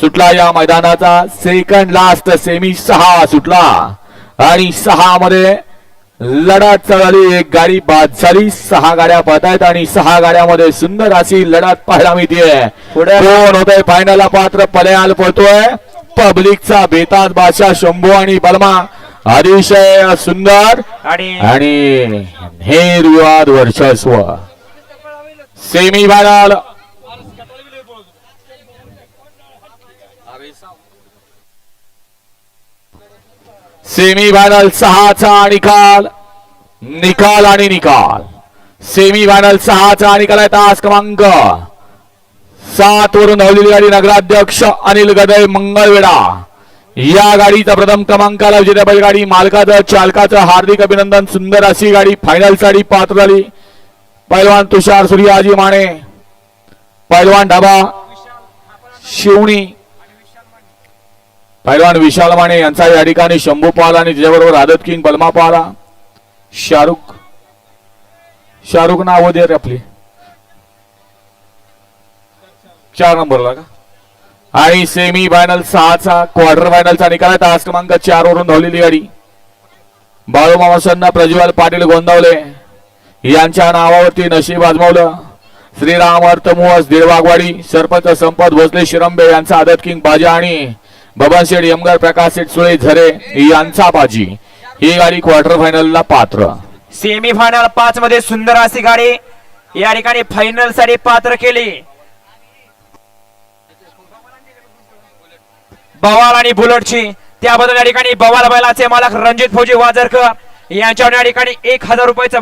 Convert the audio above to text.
सुटला या मैदानाचा second last semi सहा सुटला. आणि सहा मध्ये लढत चढली एक गाडी बाद झाली. सहा गाड्या पळत आहेत आणि सहा गाड्यामध्ये सुंदर अशी लढत पाहायला मिळतीये. पुढे- कोण होतंय? फायनलला पात्र पल्याल पळतोय. पब्लिकचा बेताज बादशाह शंभू आणि बलमा. अतिशय सुंदर आणि आणि निर्विवाद वर्चस्व. सेमी फायनल सेमी फायनल सहाचा निकाल निकाल आणि निकाल. सेमी फायनल सहाचा निकाल आहे तास क्रमांक. सात वरून धावलेली गाडी नगराध्यक्ष अनिल गदय मंगळवेढा. या गाडीचा प्रथम क्रमांकाला विजेत्या बैलगाडी मालकाचं चालकाचं हार्दिक अभिनंदन. सुंदर अशी गाडी फायनलसाठी पात्र झाली. पैलवान तुषार सूर्याजी माने. पैलवान ढाबा शिवणी. पैलवान विशाल माने यांचा या ठिकाणी शंभू पाल आणि त्याच्याबरोबर आदत किंग बलमा पाला शाहरुख. शाहरुख नाव दे रे आपली. चार नंबरला का? आणि सेमी फायनल सहाचा क्वार्टर फायनलचा निकाल आहे. तास क्रमांक चार वरून धावलेली गाडी. बाळूमामासांना प्रज्वल पाटील गोंदावले. यांच्या नावावरती नशीब आजमावलं. श्रीराम अर्थमुहस दिळवागवाडी सरपंच संपत भोसले शिरंबे यांचा आदत किंग बाजा आणि बबन शेठ यमगर प्रकाश शेठ सुळे झरे यांचा बाजी. ही गाडी क्वार्टर फायनलला पात्र. सेमी फायनल पाच मध्ये सुंदर अशी गाडी या ठिकाणी फायनलसाठी पात्र केली. बवाल आणि बुलेटची त्याबद्दल या ठिकाणी बवाल बैलाचे मालक रणजित फौजी वाजरकर यांच्यावर या ठिकाणी एक हजार रुपयाचा